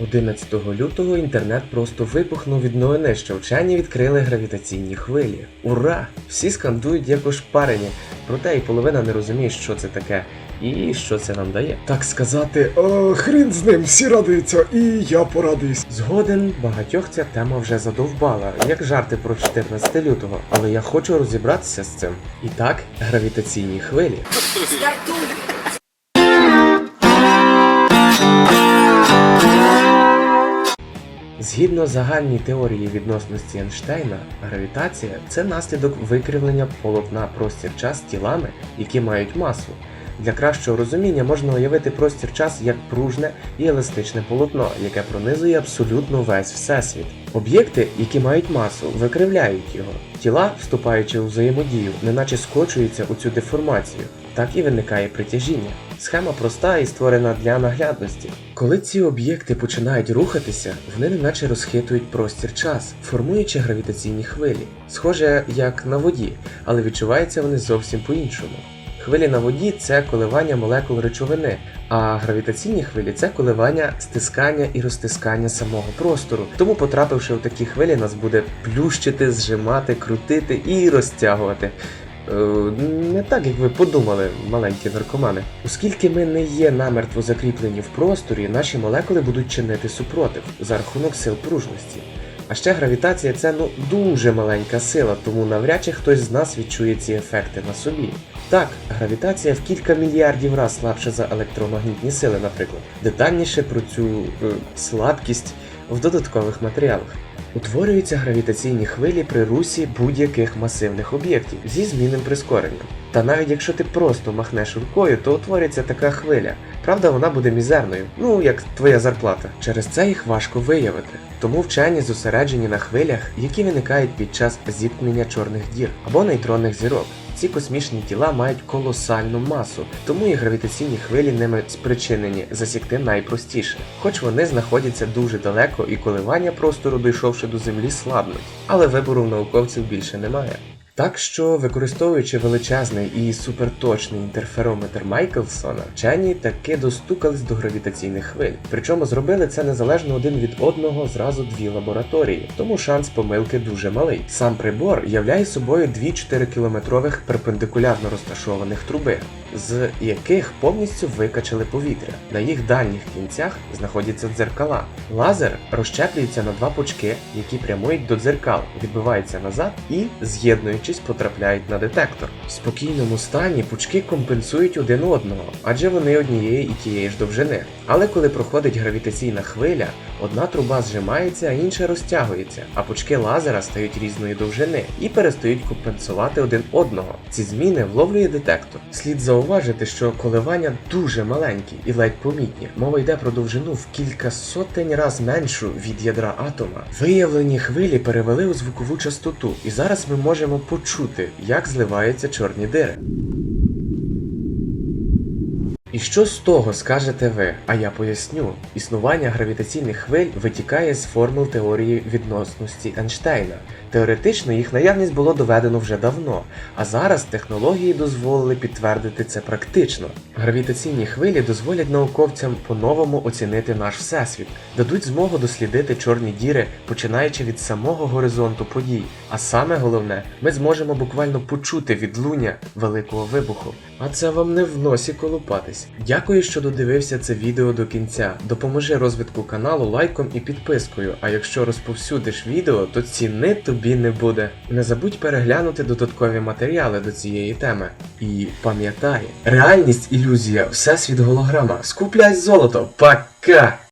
11 лютого інтернет просто вибухнув від новини, що вчені відкрили гравітаційні хвилі. Ура! Всі скандують як ошпарені, проте і половина не розуміє, що це таке і що це нам дає. Так сказати, о, хрін з ним, всі радуються, і я порадуюсь. Згоден, багатьох ця тема вже задовбала, як жарти про 14 лютого, але я хочу розібратися з цим. І так, гравітаційні хвилі. Згідно загальній теорії відносності Ейнштейна, гравітація це наслідок викривлення полотна простір-час тілами, які мають масу. Для кращого розуміння можна уявити простір-час як пружне і еластичне полотно, яке пронизує абсолютно весь всесвіт. Об'єкти, які мають масу, викривляють його. Тіла, вступаючи у взаємодію, неначе скочуються у цю деформацію. Так і виникає притяжіння. Схема проста і створена для наглядності. Коли ці об'єкти починають рухатися, вони неначе розхитують простір-час, формуючи гравітаційні хвилі, схоже як на воді, але відчуваються вони зовсім по-іншому. Хвилі на воді це коливання молекул речовини, а гравітаційні хвилі це коливання стискання і розтискання самого простору. Тому, потрапивши в такі хвилі, нас буде плющити, зжимати, крутити і розтягувати. Е, Не так, як ви подумали, маленькі наркомани. Оскільки ми не є намертво закріплені в просторі, наші молекули будуть чинити супротив за рахунок сил пружності. А ще гравітація це ну дуже маленька сила, тому навряд чи хтось з нас відчує ці ефекти на собі. Так, гравітація в кілька мільярдів разів слабша за електромагнітні сили, наприклад. Детальніше про цю е, слабкість в додаткових матеріалах. Утворюються гравітаційні хвилі при русі будь-яких масивних об'єктів зі змінним прискоренням. Та навіть якщо ти просто махнеш рукою, то утвориться така хвиля. Правда, вона буде мізерною, ну як твоя зарплата. Через це їх важко виявити. Тому вчені зосереджені на хвилях, які виникають під час зіткнення чорних дір або нейтронних зірок. Ці космічні тіла мають колосальну масу, тому і гравітаційні хвилі ними спричинені засікти найпростіше. Хоч вони знаходяться дуже далеко і коливання простору, дійшовши до землі, слабнуть, але вибору в науковців більше немає. Так що, використовуючи величезний і суперточний інтерферометр Майклсона, вчені таки достукались до гравітаційних хвиль. Причому зробили це незалежно один від одного зразу дві лабораторії, тому шанс помилки дуже малий. Сам прибор являє собою дві 4-кілометрових перпендикулярно розташованих труби, з яких повністю викачали повітря. На їх дальніх кінцях знаходяться дзеркала. Лазер розщеплюється на два пучки, які прямують до дзеркал, відбиваються назад і, з'єднуючись, потрапляють на детектор. В спокійному стані пучки компенсують один одного, адже вони однієї і тієї ж довжини. Але коли проходить гравітаційна хвиля, одна труба зжимається, а інша розтягується, а пучки лазера стають різної довжини і перестають компенсувати один одного. Ці зміни вловлює детектор. Слід зауважити, що коливання дуже маленькі і ледь помітні. Мова йде про довжину в кілька сотень раз меншу від ядра атома. Виявлені хвилі перевели у звукову частоту, і зараз ми можемо почути, як зливаються чорні дири. І що з того скажете ви? А я поясню. Існування гравітаційних хвиль витікає з формул теорії відносності Ейнштейна. Теоретично їх наявність було доведено вже давно, а зараз технології дозволили підтвердити це практично. Гравітаційні хвилі дозволять науковцям по-новому оцінити наш всесвіт, дадуть змогу дослідити чорні діри, починаючи від самого горизонту подій. А саме головне, ми зможемо буквально почути відлуння великого вибуху. А це вам не в носі колупатись. Дякую, що додивився це відео до кінця. Допоможи розвитку каналу лайком і підпискою. А якщо розповсюдиш відео, то ціни тобі не буде. Не забудь переглянути додаткові матеріали до цієї теми. І пам'ятай, реальність ілюзія, всесвіт голограма. Скупляй золото. Пока!